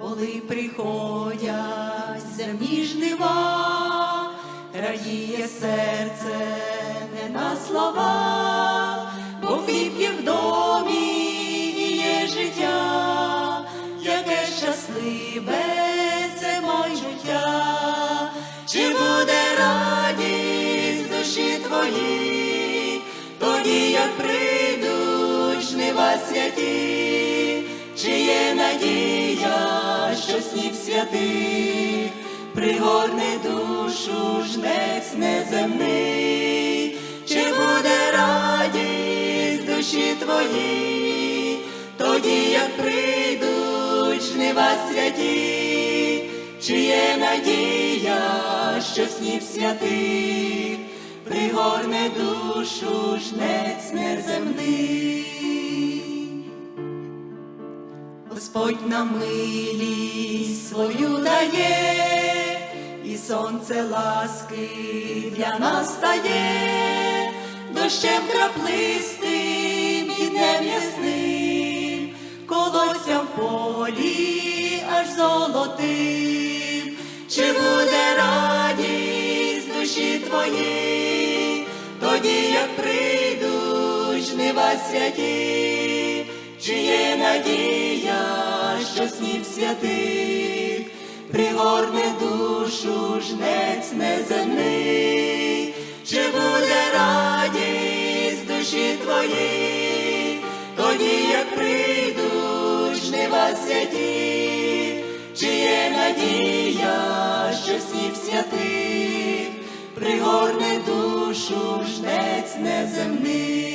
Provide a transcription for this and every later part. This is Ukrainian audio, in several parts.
Коли приходять земні жнива, радіє серце не на слова, бо хліб є в домі і є життя, яке щасливе це майжиття, чи буде радість душі твоїй, тоді як прийдуть жнива святі, чи є надія, що снів святих пригорне душу жнець неземний, чи буде радість душі твоїй, тоді як прийдуть жнива святі, чи є надія, що снів святих пригорне душу жнець неземний. Господь на свою дає, і сонце ласки для нас стає, дощем краплистим і днем ясним, колося в полі аж золотим, чи буде радість душі твоїй, тоді як прийдуть жнива святі, чи є надія, що снів святих пригорне душу жнець неземний, чи буде радість душі твоїй, тоді як прийдуть жнива святі, чи є надія, що снів святих? Пригорне душу жнець неземний.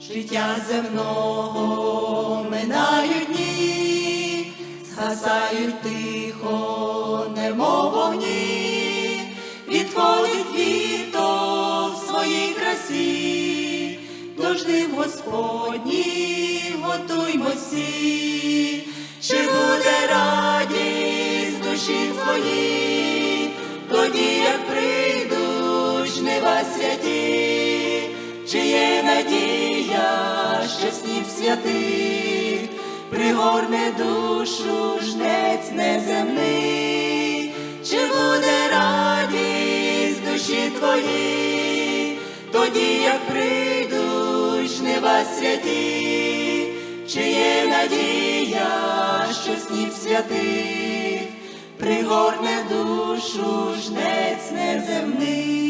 Життя земного минають дні, згасають тихо, немов вогні, відходить літо в своїй красі, до жнив Господні готуймо всі, чи буде радість душі твоїй, тоді як прийдуть жнива святі, чи є надія, що снів святих пригорне душу жнець неземний, чи буде радість душі твоїй, тоді як прийдуть жнива святі, чи є надія, що снів святих? Пригорне душу жнець неземний.